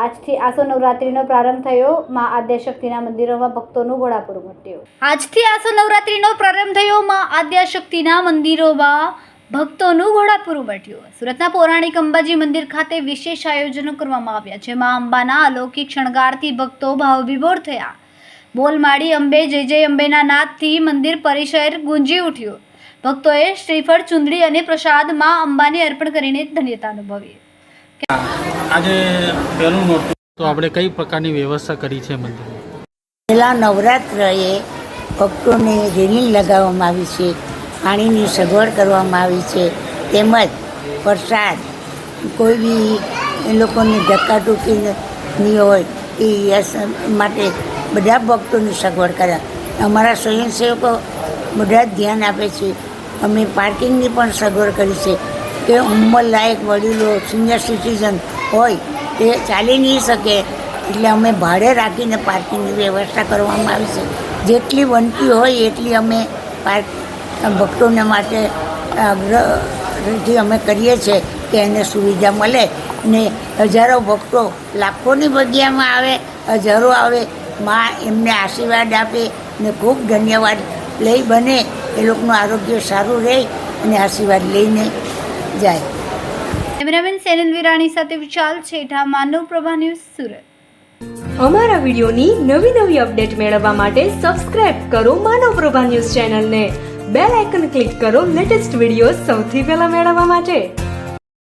આજથી આસો નવરાત્રીનો પ્રારંભ થયો. માં આદ્યશક્તિના મંદિરોમાં ભક્તોનું ઘોડાપુર મટ્યું. આજથી આસો નવરાત્રીનો પ્રારંભ થયો. માં આદ્યશક્તિના મંદિરોમાં ભક્તોનું ઘોડાપુર ઉમટ્યું સુરતના પૌરાણિક અંબાજી મંદિર ખાતે વિશેષ આયોજનો કરવામાં આવ્યા, જેમાં અંબાના અલૌકિક શણગારથી ભક્તો ભાવવિભોર થયા. બોલમાળી અંબે, જય જય અંબેના નાદથી મંદિર, પરિસર ગુંજી ઉઠ્યું. ભક્તોએ શ્રીફળ ચુંદડી અને પ્રસાદમાં અંબાને અર્પણ કરીને ધન્યતા અનુભવી. આજે પહેલું નોરતું. તો આપણે કઈ પ્રકારની વ્યવસ્થા કરી છે મંદિર? પહેલાં નવરાત્રએ ભક્તોને રેલિંગ લગાવવામાં આવી છે પાણીની સગવડ કરવામાં આવી છે તેમજ પ્રસાદ કોઈ બી એ લોકોને ધક્કાટુકી નહીં હોય એ યસ માટે બધા ભક્તોની સગવડ કર્યા. અમારા સ્વયંસેવકો બધા જ ધ્યાન આપે છે અમે પાર્કિંગની પણ સગવડ કરી છે. કે ઉંમરલાયક વડીલો સિનિયર સિટીઝન હોય તે ચાલી નહીં શકે. એટલે અમે ભાડે રાખીને પાર્કિંગની વ્યવસ્થા કરવામાં આવી છે. જેટલી બનતી હોય એટલી અમે પાર્ક, ભક્તોને માટે આગ્રહથી અમે કરીએ છીએ કે એને સુવિધા મળે. ને હજારો ભક્તો લાખોની જગ્યામાં આવે, હજારો આવે, માં એમને આશીર્વાદ આપે ને ખૂબ ધન્યવાદ લઈ બને. એ લોકોનું આરોગ્ય સારું રહે અને આશીર્વાદ લઈને જાય. કેમેરામેન સેનલ વિરાણી સાથે વિશાલ છેઠા માનવ પ્રભા ન્યૂઝ સુરત. અમારા વિડિયોની નવી નવી અપડેટ મેળવવા માટે સબસ્ક્રાઇબ કરો માનવ પ્રભા ન્યૂઝ ચેનલને. બેલ આઇકન ક્લિક કરો લેટેસ્ટ વીડિયો સૌથી પહેલા મેળવવા માટે.